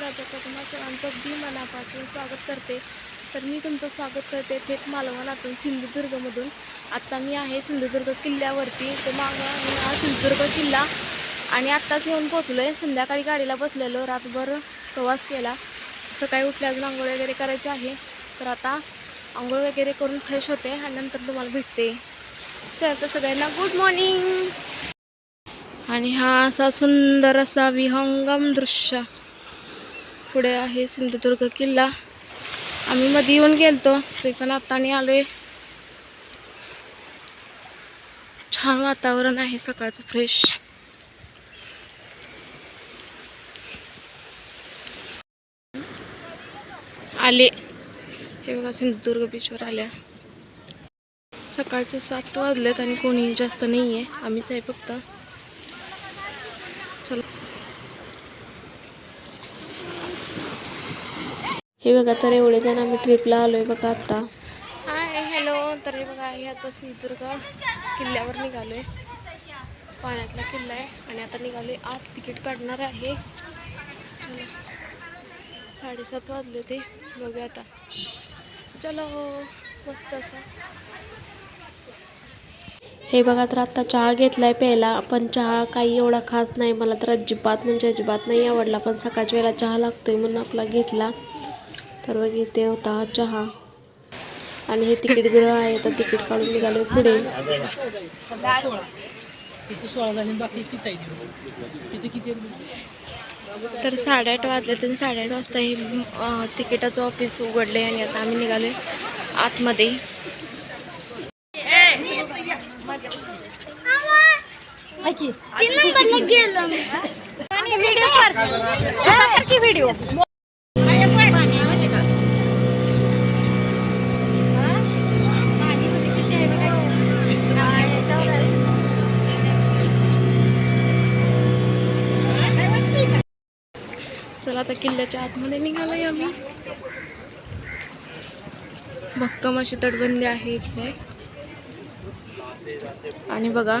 माझ्या तुम्हा सर्वांचं अगदी मनापासून स्वागत करते. तर मी तुमचं स्वागत करते थेट मालवणातून सिंधुदुर्गमधून. आत्ता मी आहे सिंधुदुर्ग किल्ल्यावरती. तर मागं मी हा सिंधुदुर्ग किल्ला आणि आत्ताच येऊन पोचलो आहे संध्याकाळी गाडीला बसलेलो रातभर प्रवास केला. सकाळी उठल्या अजून आंघोळ वगैरे करायची आहे. तर आता आंघोळ वगैरे करून फ्रेश होते आणि नंतर तुम्हाला भेटते. चल तर सगळ्यांना गुड मॉर्निंग आणि हा असा सुंदर असा विहंगम दृश्य पुढे आहे सिंधुदुर्ग किल्ला. आम्ही मध्ये येऊन गेलतो ते पण आता आणि छान वातावरण आहे सकाळचं फ्रेश आले. हे बघा सिंधुदुर्ग बीचवर आल्या. सकाळचे सात वाजलेत आणि कोणी जास्त नाही आहे आम्हीच आहे फक्त. चला हे बघा तर एवढे जण आम्ही ट्रिपला आलोय बघा आता. हाय हॅलो तर हे बघा हे आता सिंधुदुर्ग किल्ल्यावर निघालोय. पाण्यातला किल्ला आहे आणि आता निघालोय. आत तिकीट काढणार आहे. चला साडेसात वाजले ते बघूया आता. चलो मस्त असा. हे बघा तर आत्ता चहा घेतलाय प्यायला पण चहा काही एवढा खास नाही. मला तर अजिबात म्हणजे अजिबात नाही आवडला. पण सकाळच्या वेळेला चहा लागतोय म्हणून आपला घेतला. तर बघ इथे होता चहा. आणि हे तिकीट ग्रह आहे. तर तिकीट काढून निघालो पुढे. तर साडेआठ वाजले तर साडेआठ वाजता हे तिकिटाचं ऑफिस उघडले आणि आता आम्ही निघालोय आतमध्ये. चला आता किल्ल्याच्या आतमध्ये निघालोय आम्ही. भक्कम अशी तटबंदी आहे इथे. आणि बघा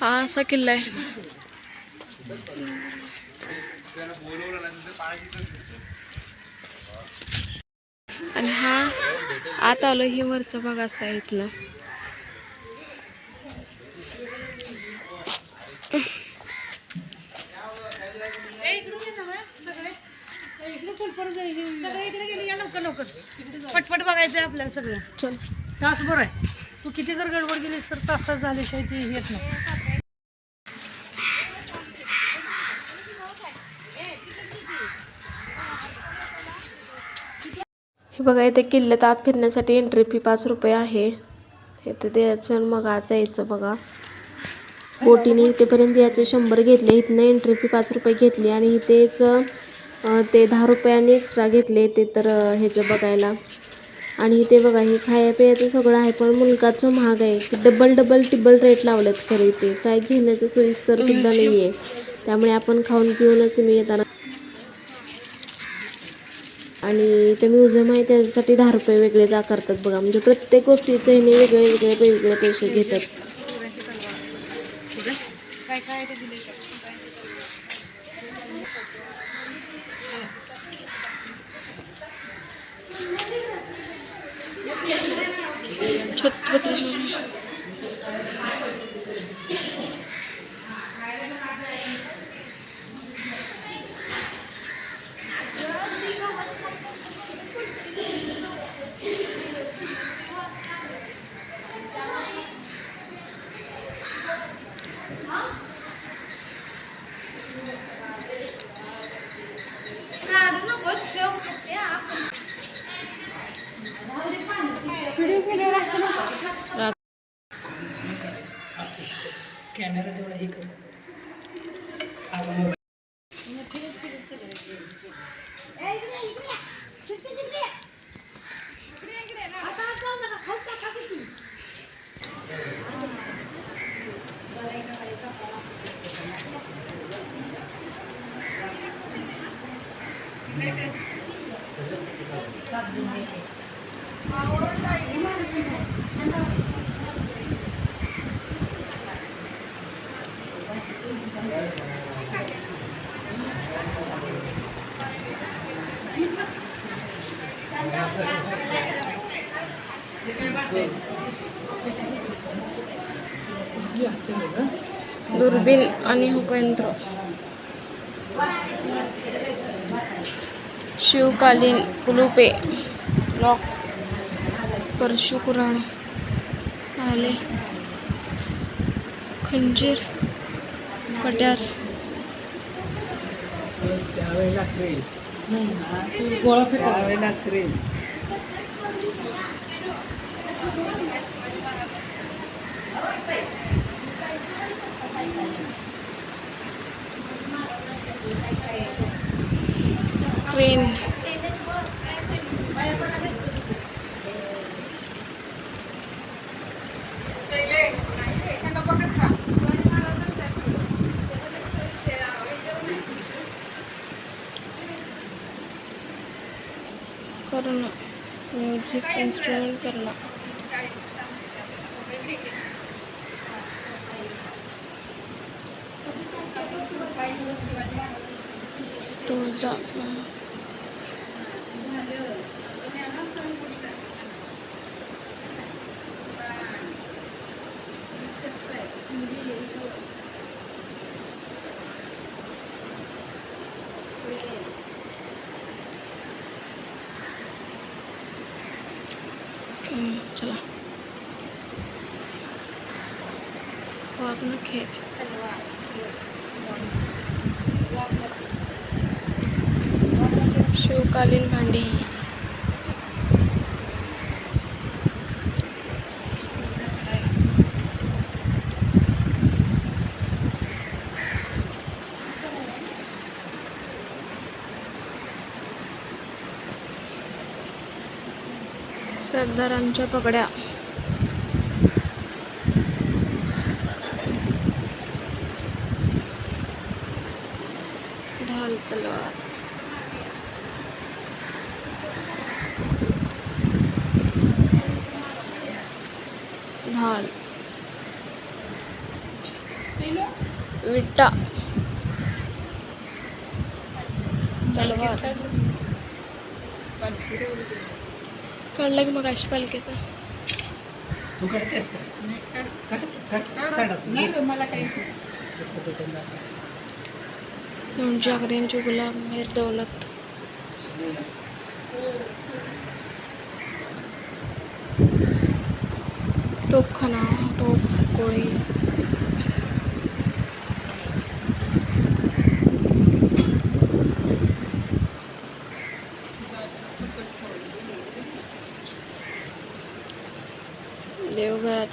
हा असा किल्ला आहे. आणि हा आत आलो हे वरचा भाग असा पटपट बघायचं आपल्याला सगळं. चल. तासभर आहे. तू किती जर गडबड केलीस तर तासात झाल्याशिवाय ती येत नाही. हे बघा इथे किल्ल्यात आत फिरण्यासाठी एंट्री फी पाच रुपये आहे. इथे द्यायचं आणि मग आज यायचं बघा. बोटीने इथेपर्यंत याचे शंभर घेतले. इथनं एंट्री फी पाच रुपये घेतली आणि इथेच ते दहा रुपयाने एक्स्ट्रा घेतले ते तर ह्याचं बघायला. आणि इथे बघा हे खाया पियाचं सगळं आहे पण मुलकाचं महाग आहे. डबल डबल टिबल रेट लावलेत खरे इथे काय घेण्याचं सोयीस्कर सुद्धा नाही आहे त्यामुळे आपण खाऊन पिऊनच तुम्ही येताना आणि इथे म्युझियम आहे त्याच्यासाठी दहा रुपये वेगळेच आकारतात बघा. म्हणजे प्रत्येक गोष्टीचे ह्याने वेगळे वेगळे वेगळे पैसे घेतात. 我我就是 कॅमेरा तेवढा हे कर आता Thank you. Durbin Ani aku entro. Shiu kalin kulupe lock. परशु परशुकुराण आले. खंजीर कट्यार. गोळा क्रेन करणं म्युझिक इन्स्ट्रुमेंट करणं तुळजा समकालीन भांडी. सरदारांच्या पगड्या. कळलं की मग अशी पालखीचं. तू करतेस का? नाही मला काही जागऱ्यांची गुलाम मीर दौलत. तोपखाना तोप गोळी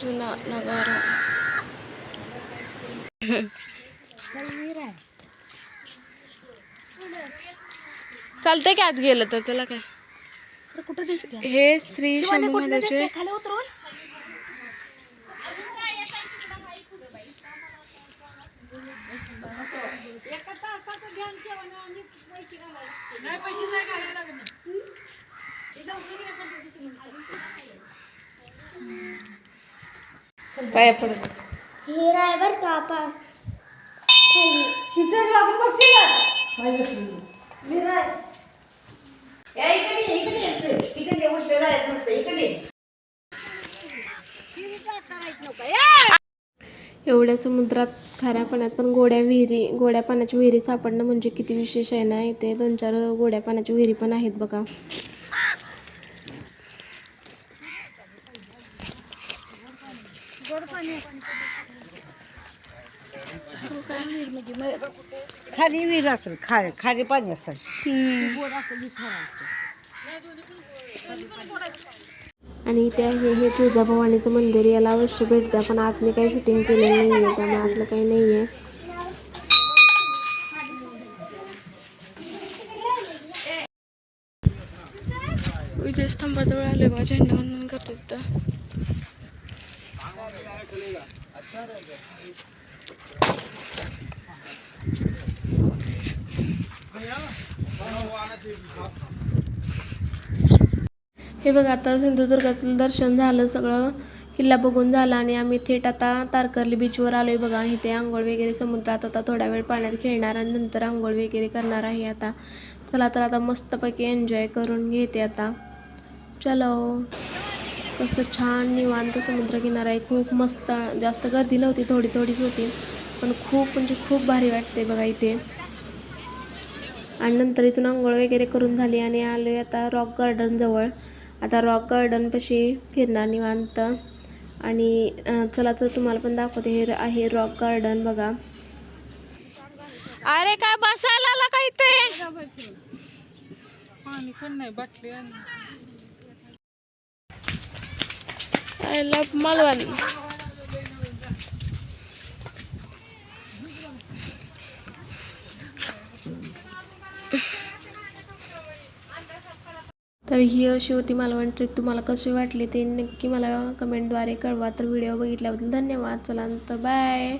जुना नगारा चालतंय की आत गेलं तर त्याला काय? कुठं दिसते हे श्री शंभू महाराजचे खाली उतरवून नाही पैसे नाही घालायला लागणार पाया पडत बरं का सिद्धेश बघशील असेल. एवढ्या समुद्रात खाऱ्या पाण्यात पण गोड्या विहिरी गोड्या पाण्याच्या विहिरी सापडणं म्हणजे किती विशेष आहे ना इथे? दोन चार गोड्या पाण्याच्या विहिरी पण आहेत बघा. खाली विहीर असेल खा खाली पाणी असेल आणि इथे आहे हे तुळजाभवानीचं मंदिर याला अवश्य भेट द्या पण आत मी काही शूटिंग केलेलं नाही आहे त्यामुळे आतलं काही नाही आहे विजय स्तंभाजवळ आले झेंडा वंदन करते तिथं हे बघा आता सिंधुदुर्गाचं दर्शन झालं सगळं किल्ला बघून झाला आणि आम्ही थेट आता तारकर्ली बीचवर आलो आहे बघा. इथे आंघोळ वगैरे समुद्रात आता थोडा वेळ पाण्यात खेळणार आणि नंतर आंघोळ वगैरे करणार आहे आता. चला तर आता मस्तपैकी एन्जॉय करून घेते आता. चलो. कसं छान निवांत समुद्रकिनारा आहे. खूप मस्त जास्त गर्दी नव्हती थोडी थोडीच होती. पण खूप म्हणजे खूप भारी वाटते बघा इथे. आणि नंतर इथून आंघोळ वगैरे करून झाली आणि आलो आता रॉक गार्डनजवळ आता रॉक गार्डनपाशी फिरणार निवांत. आणि चला तर तुम्हाला पण दाखवते हे आहे रॉक गार्डन बघा. अरे काय बसायला आला का इथे पाणी पण नाही बाटली आणि आय लव्ह मालवण तर ही अशी होती मालवण ट्रिप तुम्हाला कशी वाटली ते नक्की मला कमेंटद्वारे कळवा. तर व्हिडिओ बघितल्याबद्दल धन्यवाद. चला नंतर बाय